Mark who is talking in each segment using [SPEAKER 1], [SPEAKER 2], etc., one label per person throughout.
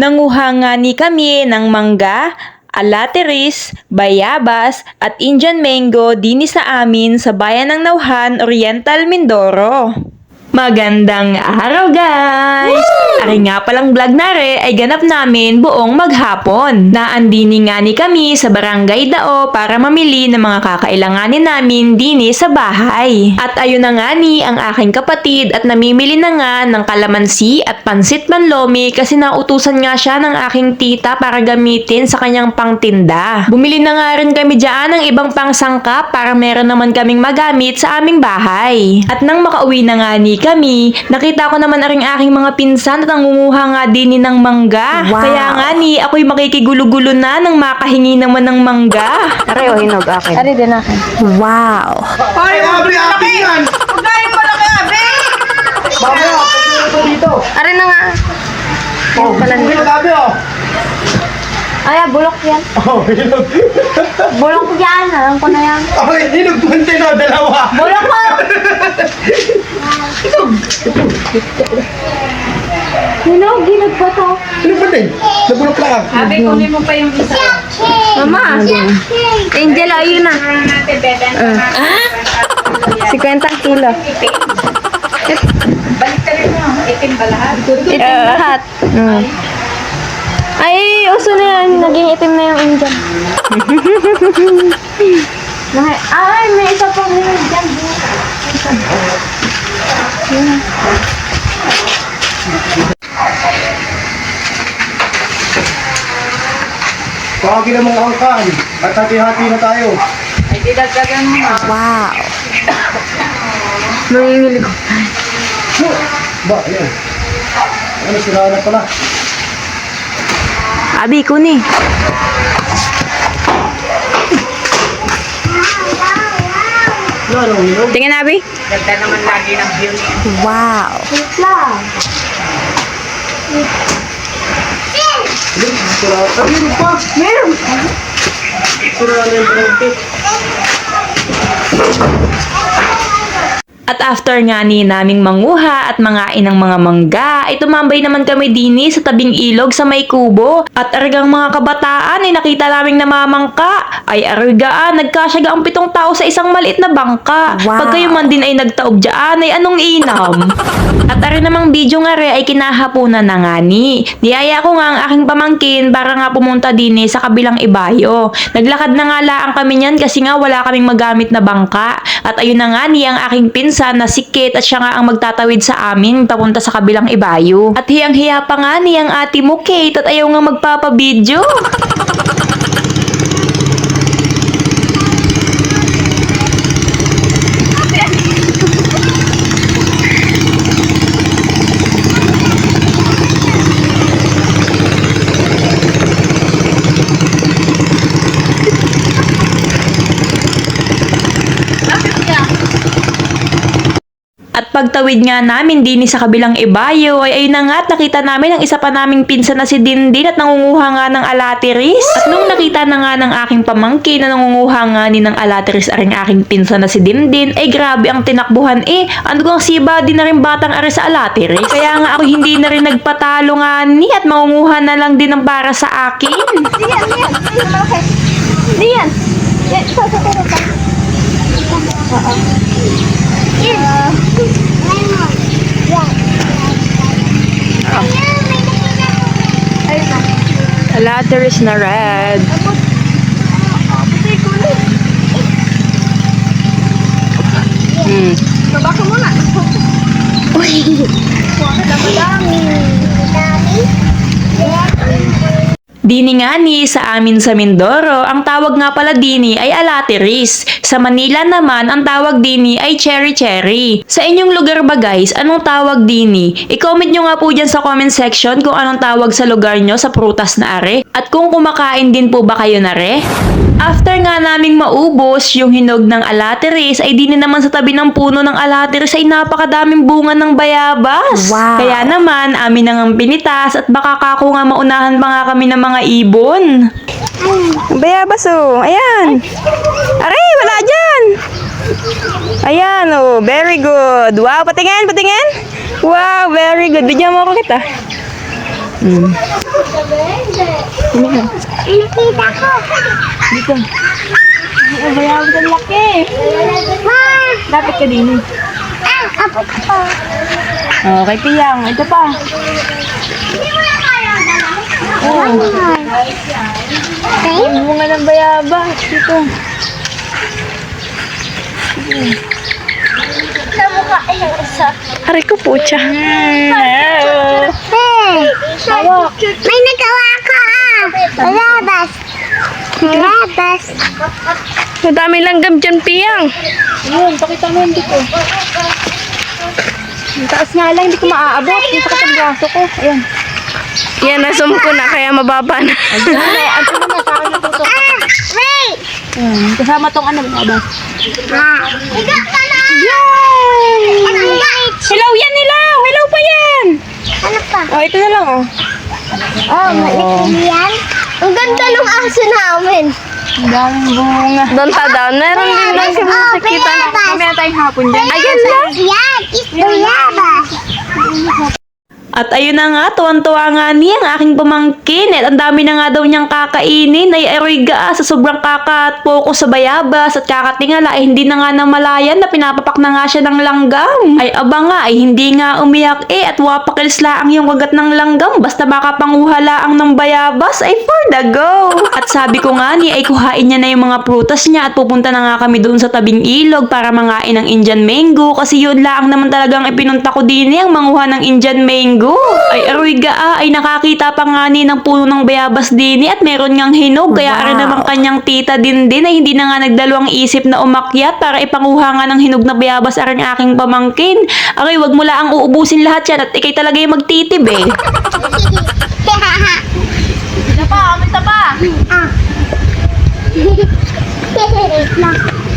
[SPEAKER 1] Nanguha nga ni kami ng mangga, alateris, bayabas at Indian mango dini sa amin sa bayan ng Nauhan, Oriental, Mindoro. Magandang araw guys! Ari nga palang vlog nare ay ganap namin buong maghapon. Naandini nga ni kami sa barangay Dao para mamili ng mga kakailanganin namin dini sa bahay. At ayun na nga ni ang aking kapatid at namimili na nga ng kalamansi at pansit manlomi kasi nautusan nga siya ng aking tita para gamitin sa kanyang pangtinda. Bumili na nga rin kami dyan ng ibang pangsangkap para meron naman kaming magamit sa aming bahay. At nang makauwi na nga ni kami, nakita ko naman aring aking mga pinsan at nangunguha nga din ni ng mangga.
[SPEAKER 2] Wow.
[SPEAKER 1] Kaya nga ni, ako'y makikigulo-gulo na nang makahingi naman ng mangga.
[SPEAKER 2] Aray, o hinog akin.
[SPEAKER 3] Ari din akin.
[SPEAKER 2] Wow!
[SPEAKER 4] Ay, abre, abre yan!
[SPEAKER 3] Pagkain pa lang abe!
[SPEAKER 4] Mamaya, pagkain ko dito.
[SPEAKER 3] Ari na nga.
[SPEAKER 4] Oh, ko gabi, oh.
[SPEAKER 3] Ay, ah, bulok yan.
[SPEAKER 4] Oh, hinog.
[SPEAKER 3] Bulok yan. Alam ko na yan.
[SPEAKER 4] Ay, hinog bunti no, dalawa.
[SPEAKER 3] Bulok mo! Hinog, hinog pa to.
[SPEAKER 4] Hinog bunti. Nabulok lang.
[SPEAKER 5] Sabi, kunin mo pa yung isa.
[SPEAKER 3] Mama! Angel, ayun na.
[SPEAKER 5] Ano?
[SPEAKER 3] Uh. 50 kilo.
[SPEAKER 5] Balik ka rin mo. Itim ba lahat?
[SPEAKER 3] Itim lahat. Mm. Ay, uso na yan. Naging itim na yung Angel. Nahi- Ay, may isa pang hinog
[SPEAKER 4] Tawagin ang mga angkan. At hati-hati na tayo.
[SPEAKER 5] Ay, didagdagan mo na.
[SPEAKER 2] Wow!
[SPEAKER 3] Mamimili ko.
[SPEAKER 4] Ba, ayan. Ano, sila na pala.
[SPEAKER 2] Abi, kuni. Tingnan, Abi.
[SPEAKER 5] Ganda naman lagi ng view niya.
[SPEAKER 2] Wow!
[SPEAKER 3] Wait lang.
[SPEAKER 4] Hinog, Ah, hinog pa.
[SPEAKER 3] Meron.
[SPEAKER 4] Sila na yung.
[SPEAKER 1] At after nga ni naming manguha at mangain ng mga mangga, ay tumambay naman kami dini sa tabing ilog sa may kubo. At aragang mga kabataan ay nakita naming namamangka. Ay aragaan, nagkasyaga ang pitong tao sa isang maliit na bangka.
[SPEAKER 2] Wow.
[SPEAKER 1] Pag kayo man din ay nagtaob dyan, ay anong inam? At ari namang video nga re ay kinahapunan na nga ni. Niyaya ko nga ang aking pamangkin para nga pumunta din sa kabilang ibayo. Naglakad na nga laang kami niyan kasi nga wala kaming magamit na bangka. At ayun na nga ni ang aking pinsan na si Kate at siya nga ang magtatawid sa amin papunta sa kabilang ibayo. At hiyang-hiya pa nga ni ang ate mo Kate at ayaw nga magpapabidyo. Pagtawid nga namin din sa kabilang ibayo ay ayun na nga at nakita namin ang isa pa naming pinsan na si Dindin at nangunguha nga ng alateris. At nung nakita na nga ng aking pamangkin na nangunguha nga ni ng alateris aring aking pinsan na si Dindin ay grabe ang tinakbuhan eh. Ano kang siba din na rin batang ari sa alateris. Kaya nga ako hindi na rin nagpatalo nga ni at mangunguha na lang din ng para sa akin.
[SPEAKER 3] Diyan, diyan. Diyan. Diyan. Yan, isa, isa, isa, isa. Oo. Yan. Ayun na.
[SPEAKER 1] Alateris na red.
[SPEAKER 2] Hmm.
[SPEAKER 3] Baba ka muna. Uy. Madami. Madami?
[SPEAKER 1] Dini nga ni sa amin sa Mindoro, ang tawag nga pala dini ay alateris. Sa Manila naman, ang tawag dini ay cherry-cherry. Sa inyong lugar ba guys, anong tawag dini? I-comment nyo nga po dyan sa comment section kung anong tawag sa lugar nyo sa prutas na are. At kung kumakain din po ba kayo na re? After nga naming maubos yung hinog ng alateris, ay dini naman sa tabi ng puno ng alateris ay napakadaming bunga ng bayabas.
[SPEAKER 2] Wow.
[SPEAKER 1] Kaya naman, amin nang ang pinitas at baka kako nga maunahan pa nga kami ng mga ibon.
[SPEAKER 2] Bayabas, oh. Ayan. Aray, wala dyan. Ayan, oh. Very good. Wow, patingin, patingin. Wow, very good. Bigyan mo ako kita. Hmm.
[SPEAKER 3] Nakita ko.
[SPEAKER 2] Dito. Ay, bayabas ang laki. Lapit ka din eh.
[SPEAKER 3] Ah, apo ko.
[SPEAKER 2] Oh, kay Piyang. Ito pa. Oh,
[SPEAKER 3] Okay?
[SPEAKER 2] ang bunga ng bayabas. Dito.
[SPEAKER 3] Sa mukha ay isa.
[SPEAKER 2] Aray ko po siya.
[SPEAKER 3] Hey! May nagawa ka ah! Labas! Labas!
[SPEAKER 2] Ang dami langgam dyan, Piyang.
[SPEAKER 3] Yun, pakita mo yung dito.
[SPEAKER 2] Ang taas nga lang, hindi ko maaabot. Yung sakit ang braso ko. Ayan. Yan, nasum ko na, kaya mababa na.
[SPEAKER 3] Ah! Wait!
[SPEAKER 2] Ayan, kasama tong ano, bayabas.
[SPEAKER 3] Ah! Higa ka na! Yay!
[SPEAKER 2] Hello yan, hello! Hello pa yan!
[SPEAKER 3] Ano pa?
[SPEAKER 2] Oh, ito na lang, oh.
[SPEAKER 3] Oh, malikili yan. Ang ganda ng aso namin.
[SPEAKER 2] Ang daming bunga. Doon ta down. Meron din lang
[SPEAKER 3] Oh,
[SPEAKER 2] nakikita. Mamaya tayong hapon dyan.
[SPEAKER 3] Ayan na! Yan! Isbuyabas!
[SPEAKER 1] At ayun na nga, tuwan-tuwa nga niya ang aking pamangkin. At ang dami na nga daw niyang kakainin. Ay aroy ga sa sobrang kaka at focus sa bayabas at kakatingala ay hindi na nga namalayan na pinapapak na nga siya ng langgam. Ay aba nga ay hindi nga umiyak eh at wapakils laang yung wagat ng langgam basta makapanguha laang ng bayabas ay for the go. At sabi ko nga ni ay kuhain niya na yung mga prutas niya at pupunta na nga kami doon sa tabing ilog para mangain ng Indian mango kasi yun laang naman talagang ipinunta ko din eh, ang manguha ng Indian mango. Ay aroy ga ah, ay nakakita pa nga ni ng puno ng bayabas din eh, at meron ngang hinog kaya
[SPEAKER 2] Wow.
[SPEAKER 1] naman kanyang tita din din ay hindi na nga nagdalawang isip na umakyat para ipanguha nga ng hinog na bayabas aring aking pamangkin. Aray wag mo laang uubusin lahat yan at ikay talaga yung magtitib eh.
[SPEAKER 5] Isa pa, isa pa.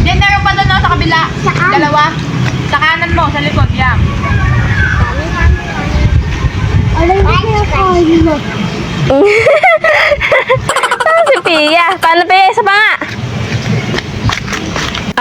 [SPEAKER 5] Diyan meron pa doon no, sa kabila.
[SPEAKER 3] Saan?
[SPEAKER 5] Dalawa. Sa kanan mo, sa likod, yan.
[SPEAKER 3] Mo
[SPEAKER 2] si Pia. Paano Pia? Isa pa nga.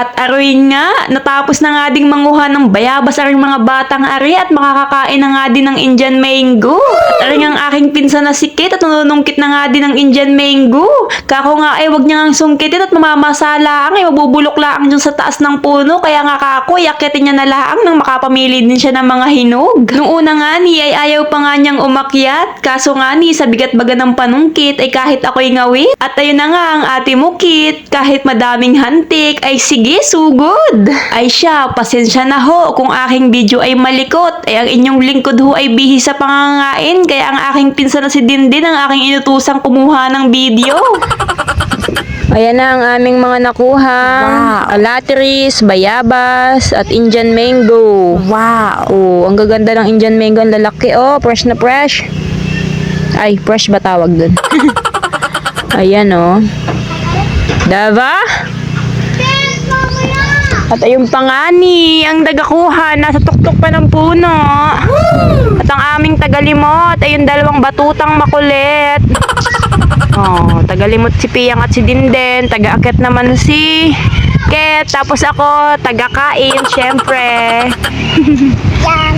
[SPEAKER 1] At aroy nga, natapos na nga ding manguha ng bayabas aring mga batang ari at makakakain na nga din ng Indian mango. At aring ang aking pinsan na si Kit at nanunungkit na nga din ng Indian mango. Kako nga ay wag niya nga sungkitin at mamamasala ang ay mabubulok laang dyan sa taas ng puno. Kaya nga kako, yakitin niya na laang nang makapamili din siya ng mga hinog. Nung una nga ni ay ayaw pa nga niyang umakyat. Kaso nga ni sa bigat baga ng panungkit ay kahit ako'y ngawit. At ayun na nga ang ate mo Kit, kahit madaming hantik ay sige sugod. Ay siya, pasensya na ho kung aking video ay malikot. Ay ang inyong lingkod ho ay bihis sa pangangain. Kaya ang aking pinsan na si Dindin ang aking inutusang kumuha ng video. Ayan na ang aming mga nakuha.
[SPEAKER 2] Wow.
[SPEAKER 1] Alateris, bayabas, at Indian mango.
[SPEAKER 2] Wow.
[SPEAKER 1] Oh, ang gaganda ng Indian mango, ang lalaki. Oh, fresh na fresh. Ay, fresh ba tawag dun? Ayan, oh. Dava? At ayun pa nga ni, ang dagakuha, nasa tuktok pa ng puno. At ang aming tagalimot, ayun dalawang batutang makulit. Oh, tagalimot si Piyang at si Dinden, taga-akit naman si Ket, tapos ako, taga-kain, syempre.
[SPEAKER 3] Yan,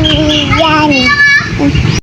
[SPEAKER 3] yan.